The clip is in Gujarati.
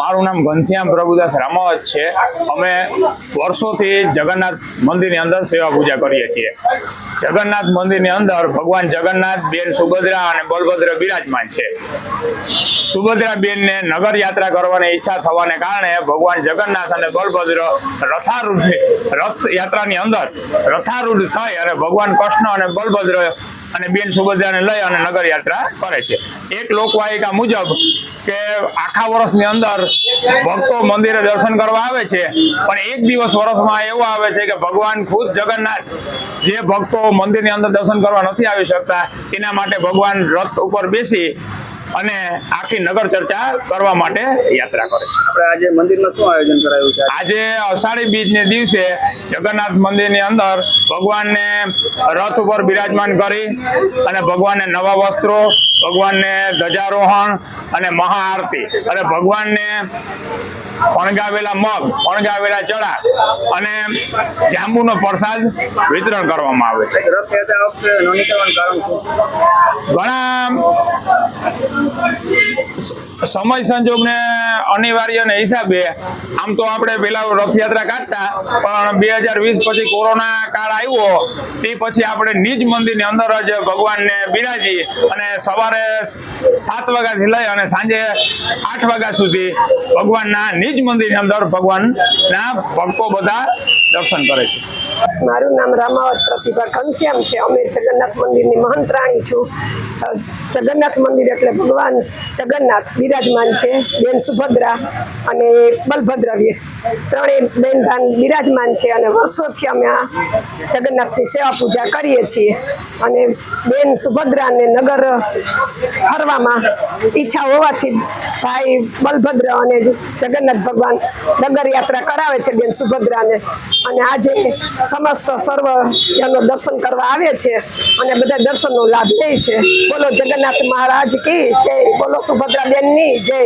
મારું નામ ઘનશ્યામ પ્રભુદાસ રામાવત છે. અમે વર્ષોથી જગન્નાથ મંદિરની અંદર સેવા પૂજા કરીએ છીએ. જગન્નાથ મંદિરની અંદર ભગવાન જગન્નાથ, બેન સુભદ્રા અને બલભદ્ર બિરાજમાન છે. સુભદ્રા બેનને નગર યાત્રા કરવાની ઈચ્છા થવાને કારણે ભગવાન જગન્નાથ અને બલભદ્ર રથારૂઢ રથ યાત્રાની અંદર રથારૂઢ થઈ અને ભગવાન કૃષ્ણ અને બલભદ્ર અને બેન સુભદ્રાને લઈ અને નગર યાત્રા કરે છે. એક લોકવાયિકા મુજબ કે આખા વર્ષની અંદર ભક્તો મંદિરે દર્શન કરવા આવે છે, પણ એક દિવસ વર્ષમાં એવો આવે છે કે ભગવાન ખુદ જગન્નાથ જે ભક્તો મંદિરની અંદર દર્શન કરવા નથી આવી શકતા, એના માટે ભગવાન રથ ઉપર બેસી અને આખી નગર ચર્ચા કરવા માટે યાત્રા કરે છે. આપણે આજે મંદિરમાં શું આયોજન કરાયું છે? આજે અષાઢી બીજને દિવસે જગન્નાથ મંદિરની અંદર ભગવાનને રથ ઉપર બિરાજમાન કરી અને ભગવાનને નવા વસ્ત્રો ભગવાનને ધજારોહણ અને મહાઆરતી અને ભગવાનને ફણગાવેલા મગ ફણગાવેલા ચણા અને જાંબુનો પ્રસાદ વિતરણ કરવામાં આવે છે. ઘણા સમય સંજોગને અનિવાર્યને હિસાબે આમ તો આપણે પેલા રથયાત્રા કાઢતા, પણ બે હજાર વીસ પછી કોરોના કાળ આવ્યો, તે પછી આપણે નિજ મંદિરની અંદર જ ભગવાનને બિરાજી અને સવારે સાત વાગ્યાથી લઈ અને સાંજે આઠ વાગ્યા સુધી ભગવાનના નિજ મંદિરની અંદર ભગવાનના ભક્તો બધા દર્શન કરે છે. મારું નામ રામાવત પ્રતિભા ઘનશ્યામ છે. અમે જગન્નાથ મંદિરની મહંતરાણી છું. જગન્નાથ મંદિર એટલે ભગવાન જગન્નાથ બિરાજમાન છે. બેન સુભદ્રા અને બલભદ્ર વી- ત્રણેય બેન ભાન બિરાજમાન છે અને વર્ષોથી અમે આ જગન્નાથની સેવા પૂજા કરીએ છીએ. અને બેન સુભદ્રાને નગર ફરવામાં ઈચ્છા હોવાથી ભાઈ બલભદ્ર અને જગન્નાથ ભગવાન નગર યાત્રા કરાવે છે બેન સુભદ્રાને. અને આજે સમસ્ત સર્વ ત્યાંનું દર્શન કરવા આવે છે અને બધા દર્શનનો લાભ લે છે. બોલો જગન્નાથ મહારાજ કી જય. બોલો સુભદ્રા બેનની જય.